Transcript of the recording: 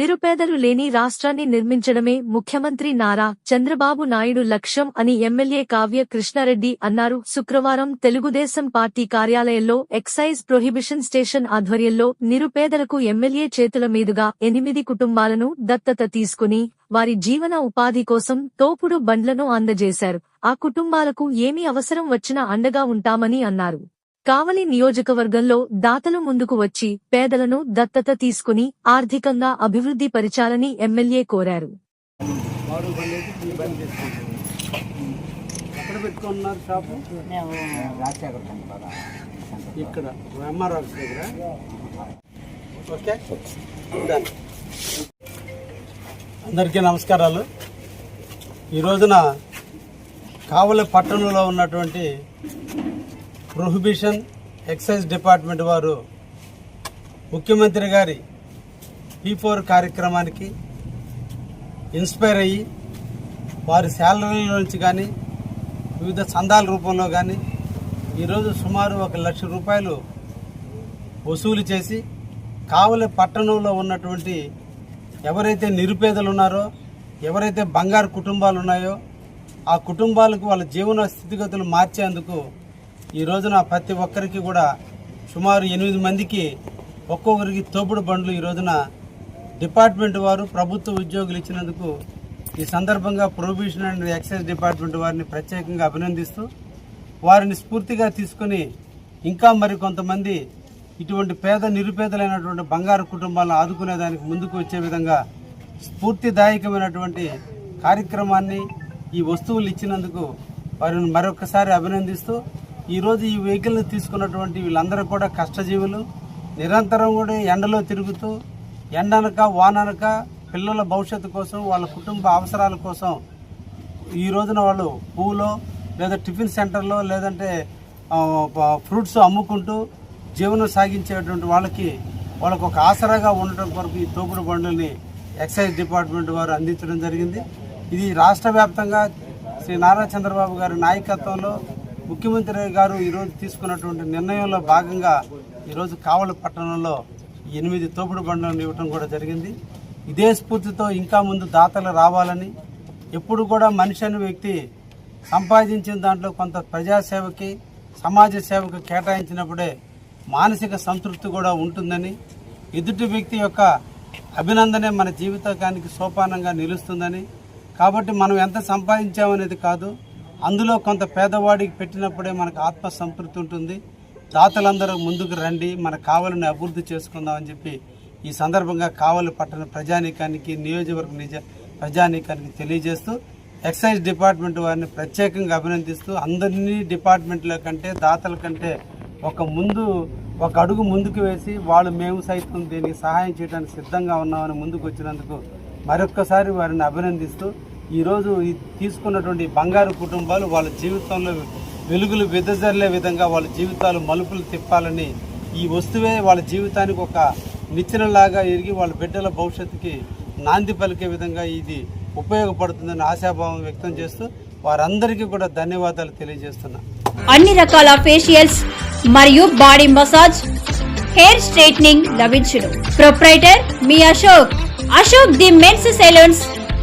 నిరుపేదలు లేని రాష్ట్రాన్ని నిర్మించడమే ముఖ్యమంత్రి నారా చంద్రబాబు నాయుడు లక్ష్యం అని ఎమ్మెల్యే కావ్య కృష్ణారెడ్డి అన్నారు. శుక్రవారం తెలుగుదేశం పార్టీ కార్యాలయంలో ఎక్సైజ్ ప్రొహిబిషన్ స్టేషన్ ఆధ్వర్యంలో నిరుపేదలకు ఎమ్మెల్యే చేతుల మీదుగా ఎనిమిది కుటుంబాలను దత్తత తీసుకుని వారి జీవన ఉపాధి కోసం తోపుడు బండ్లను అందజేశారు. ఆ కుటుంబాలకు ఏమి అవసరం వచ్చినా అండగా ఉంటామని అన్నారు. కావలి నియోజకవర్గంలో దాతలు ముందుకు వచ్చి పేదలను దత్తత తీసుకుని ఆర్థికంగా అభివృద్ధి పరిచాలని ఎమ్మెల్యే కోరారు. అందరికీ నమస్కారాలు. ఈ రోజున కావలి పట్టణంలో ఉన్నటువంటి ప్రొహిబిషన్ ఎక్సైజ్ డిపార్ట్మెంట్ వారు ముఖ్యమంత్రి గారి పీ ఫోర్ కార్యక్రమానికి ఇన్స్పైర్ అయ్యి వారి శాలరీల నుంచి కానీ వివిధ చందాల రూపంలో కానీ ఈరోజు సుమారు ఒక లక్ష రూపాయలు వసూలు చేసి కావలి పట్టణంలో ఉన్నటువంటి ఎవరైతే నిరుపేదలు ఉన్నారో ఎవరైతే బంగారు కుటుంబాలు ఉన్నాయో ఆ కుటుంబాలకు వాళ్ళ జీవన స్థితిగతులు మార్చేందుకు ఈ రోజున ప్రతి ఒక్కరికి కూడా సుమారు ఎనిమిది మందికి ఒక్కొక్కరికి తోపుడు బండ్లు ఈ రోజున డిపార్ట్మెంట్ వారు ప్రభుత్వ ఉద్యోగులు ఇచ్చినందుకు ఈ సందర్భంగా ప్రొబిషన్ అండ్ ఎక్సైజ్ డిపార్ట్మెంట్ వారిని ప్రత్యేకంగా అభినందిస్తూ వారిని స్ఫూర్తిగా తీసుకొని ఇంకా మరి కొంతమంది ఇటువంటి పేద నిరుపేదలైనటువంటి బంగారు కుటుంబాలను ఆదుకునేదానికి ముందుకు వచ్చే విధంగా స్ఫూర్తిదాయకమైనటువంటి కార్యక్రమాన్ని ఈ వస్తువులు ఇచ్చినందుకు వారిని మరొకసారి అభినందిస్తూ ఈరోజు ఈ వెహికల్ని తీసుకున్నటువంటి వీళ్ళందరూ కూడా కష్టజీవులు. నిరంతరం కూడా ఎండలో తిరుగుతూ ఎండనక వాననక పిల్లల భవిష్యత్తు కోసం వాళ్ళ కుటుంబ అవసరాల కోసం ఈ రోజున వాళ్ళు పూలో లేదా టిఫిన్ సెంటర్లో లేదంటే ఫ్రూట్స్ అమ్ముకుంటూ జీవనం సాగించేటువంటి వాళ్ళకి వాళ్ళకు ఒక ఆసరాగా ఉండటం కొరకు ఈ తోపుడు బండ్లని ఎక్సైజ్ డిపార్ట్మెంట్ వారు అందించడం జరిగింది. ఇది రాష్ట్ర వ్యాప్తంగా శ్రీ నారా చంద్రబాబు గారి నాయకత్వంలో ముఖ్యమంత్రి గారు ఈరోజు తీసుకున్నటువంటి నిర్ణయంలో భాగంగా ఈరోజు కావలి పట్టణంలో ఎనిమిది తోపుడు బండ్లను ఇవ్వటం కూడా జరిగింది. ఇదే స్ఫూర్తితో ఇంకా ముందు దాతలు రావాలని ఎప్పుడు కూడా మనిషి అనే వ్యక్తి సంపాదించిన దాంట్లో కొంత ప్రజాసేవకి సమాజ సేవకు కేటాయించినప్పుడే మానసిక సంతృప్తి కూడా ఉంటుందని ఎదుటి వ్యక్తి యొక్క అభినందనే మన జీవితానికి సోపానంగా నిలుస్తుందని. కాబట్టి మనం ఎంత సంపాదించామనేది కాదు అందులో కొంత పేదవాడికి పెట్టినప్పుడే మనకు ఆత్మ సంతృప్తి ఉంటుంది. దాతలందరూ ముందుకు రండి మన కావలిని అభివృద్ధి చేసుకుందామని చెప్పి ఈ సందర్భంగా కావలి పట్టణ ప్రజానీకానికి నియోజకవర్గ నిజ ప్రజానీకానికి తెలియజేస్తూ ఎక్సైజ్ డిపార్ట్మెంట్ వారిని ప్రత్యేకంగా అభినందిస్తూ అందరినీ డిపార్ట్మెంట్ల కంటే దాతల కంటే ఒక ముందు ఒక అడుగు ముందుకు వేసి వాళ్ళు మేము సైతం దీనికి సహాయం చేయడానికి సిద్ధంగా ఉన్నామని ముందుకు వచ్చినందుకు మరొక్కసారి వారిని అభినందిస్తూ ఈరోజు తీసుకున్నటువంటి బంగారు కుటుంబాలు వాళ్ళ జీవితంలో వెలుగులు వెదజల్లే విధంగా వాళ్ళ జీవితాలు మలుపులు తిప్పాలని ఈ వస్తువే వాళ్ళ జీవితానికి ఒక నిచ్చెనలాగా ఎరిగి వాళ్ళ బిడ్డల భవిష్యత్తుకి నాంది పలికే విధంగా ఇది ఉపయోగపడుతుందని ఆశాభావం వ్యక్తం చేస్తూ వారందరికీ కూడా ధన్యవాదాలు తెలియజేస్తున్నా. అన్ని రకాల ఫేషియల్స్ మరియు బాడీ మసాజ్ హెయిర్ స్ట్రైట్నింగ్ లభించును. Proprietor me Ashok Ashok the men's salons